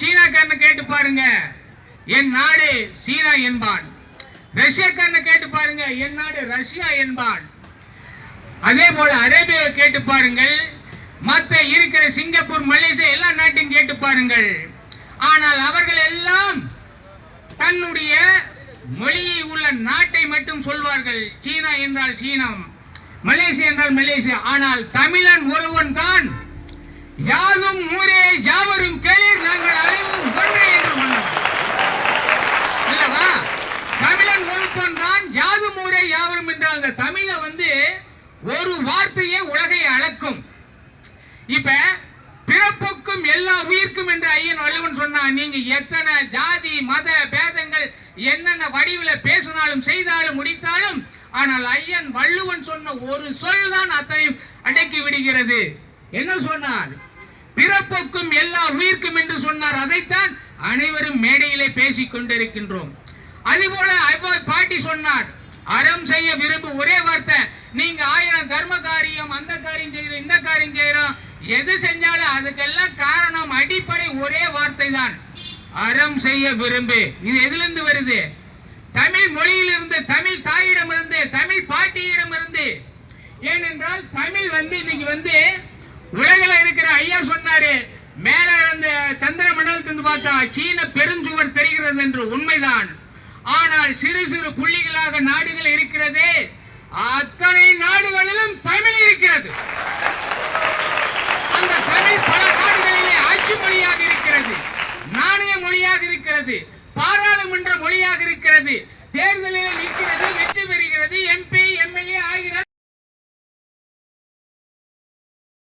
சீனாக்காரனை கேட்டு பாருங்க. என் நாடு சீனா என்பான். ரஷ்யாக்காரனை கேட்டு பாருங்க. என் நாடு ரஷ்யா என்பான். அதே போல அரேபியா கேட்டு பாருங்கள். மற்ற இருக்கிற சிங்கப்பூர் மலேசியா எல்லா நாட்டையும் கேட்டு பாருங்கள். ஆனால் அவர்கள் எல்லாம் தன்னுடைய மொழியை உள்ள நாட்டை மட்டும் சொல்வார்கள். சீனா என்றால் சீனம் மலேசியா என்றால் மலேசியா. ஆனால் தமிழன் ஒருவன் தான் யாதும் ஊர் யாவரும் கேளீர் நாங்கள் அனைவரும் ஒன்றே என்று சொன்னோம் அல்லவா தமிழன் ஒருத்தன் தான் யாதும் ஊரே யாவரும் அந்த தமிழ வந்து ஒரு வார்த்தையே உலகை அளக்கும். இப்ப பிறப்புக்கும் எல்லா உயிர்க்கும் என்று ஐயன் வள்ளுவன் சொன்னா நீங்க எத்தனை ஜாதி மத பேதங்கள் என்னென்ன வடிவில பேசினாலும் செய்தாலும் முடித்தாலும் ஆனால் ஐயன் வள்ளுவன் சொன்ன ஒரு சொல் தான் அத்தனையும் அடக்கி விடுகிறது. என்ன சொன்னார்? பிறப்புக்கும் எல்லா உயிர்க்கும் என்று சொன்னார். அதைத்தான் அனைவரும் மேடையிலே பேசிக் கொண்டிருக்கின்றோம் அதுபோல அவ்வாறு பாட்டி சொன்னார் அறம் செய்ய விரும்பு ஒரே வார்த்தை. நீங்க ஆயிரம் கர்ம காரியம் அந்த காரியம் செய்யறோம் இந்த காரியம் செய்யறோம். எது செஞ்சாலும் அதுக்கெல்லாம் காரணம் அடிப்படை ஒரே வார்த்தை தான் அறம் செய்ய விரும்பு. இது எதுல இருந்து வருது? தமிழ் மொழியிலிருந்து தமிழ் தாயிடமிருந்து தமிழ் பாட்டியிடமிருந்து. ஏனென்றால் தமிழ் வந்து இன்னைக்கு வந்து உலகில் இருக்கிற ஐயா சொன்னாரு மேல அந்த சந்திர மண்டலத்திலிருந்து பார்த்தா சீன பெருஞ்சுவர் தெரிகிறது என்று உண்மைதான். ஆனால் சிறு சிறு புள்ளிகளாக நாடுகள் இருக்கிறதே. அத்தனை நாடுகளிலும் தமிழ் இருக்கிறது. அந்த தமிழ் பல நாடுகளிலே ஆட்சி மொழியாக இருக்கிறது. நாணய மொழியாக இருக்கிறது. பாராளுமன்ற மொழியாக இருக்கிறது. தேர்தலில் நிற்கிறது வெற்றி பெறுகிறது. எம்பி